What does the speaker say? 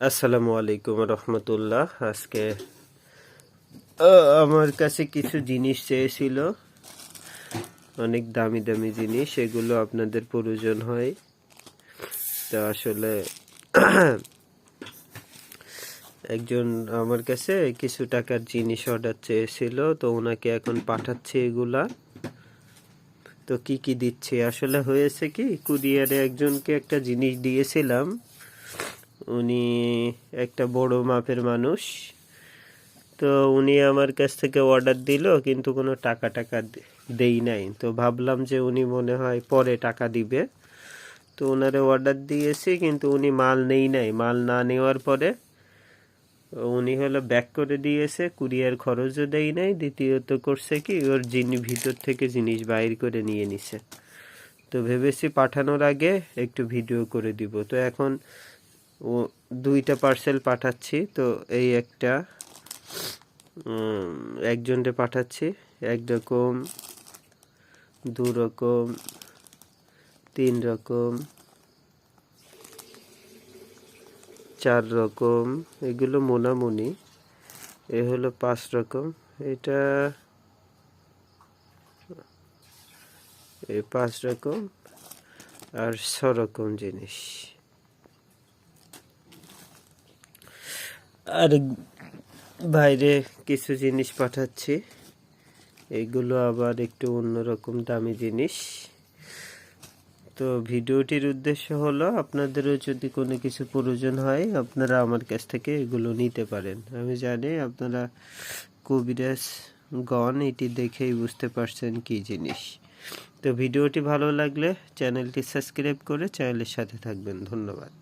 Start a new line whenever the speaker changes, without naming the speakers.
আসসালামু আলাইকুম রহমতুল্লাহ। আজকে আমার কাছে কিছু জিনিস চেয়েছিল। অনেক দামি দামি জিনিস, এগুলো আপনাদের প্রয়োজন হয়। তো আসলে, একজন আমার কাছে কিছু টাকার জিনিস অর্ডার চেয়েছিল, তো ওনাকে এখন পাঠাচ্ছে এগুলা। তো কি কি দিচ্ছে? আসলে হয়েছে কি, কুরিয়ারে একজনকে একটা জিনিস দিয়েছিলাম। উনি একটা বড় মাপের মানুষ। তো উনি আমার কাছ থেকে অর্ডার দিল, কিন্তু কোনো টাকা টাকা দেই নাই। তো ভাবলাম যে উনি মনে হয় পরে টাকা দিবে। তো ওনারে অর্ডার দিয়েছি, কিন্তু উনি মাল নেই নাই। মাল না নেওয়ার পরে উনি হলো ব্যাক করে দিয়েছে, কুরিয়ার খরচও দেই নাই। দ্বিতীয়ত করছে কি, ওর জিনিস ভিতর থেকে জিনিস বাইর করে নিয়ে নিছে। তো ভেবেছি পাঠানোর আগে একটু ভিডিও করে দিব। তো এখন ও দুইটা পার্সেল পাঠাচ্ছি, তো এই একটা একজনকে পাঠাচ্ছি। একরকম দু রকম, তিন রকম, চার রকম, এগুলো মোনামুনি। এ হলো পাঁচ রকম। এটা এই পাঁচ রকম আর ছ রকম জিনিস। আর বাইরে কিছু জিনিস পাঠাচ্ছি। এগুলো আবার একটু অন্যরকম দামি জিনিস। তো ভিডিওটির উদ্দেশ্য হলো, আপনাদেরও যদি কোনো কিছু প্রয়োজন হয়, আপনারা আমার কাছ থেকে এগুলো নিতে পারেন। আমি জানি আপনারা কবিরাজ গণ, এটি দেখেই বুঝতে পারছেন কি জিনিস। তো ভিডিওটি ভালো লাগলে চ্যানেলটি সাবস্ক্রাইব করে চ্যানেলের সাথে থাকবেন। ধন্যবাদ।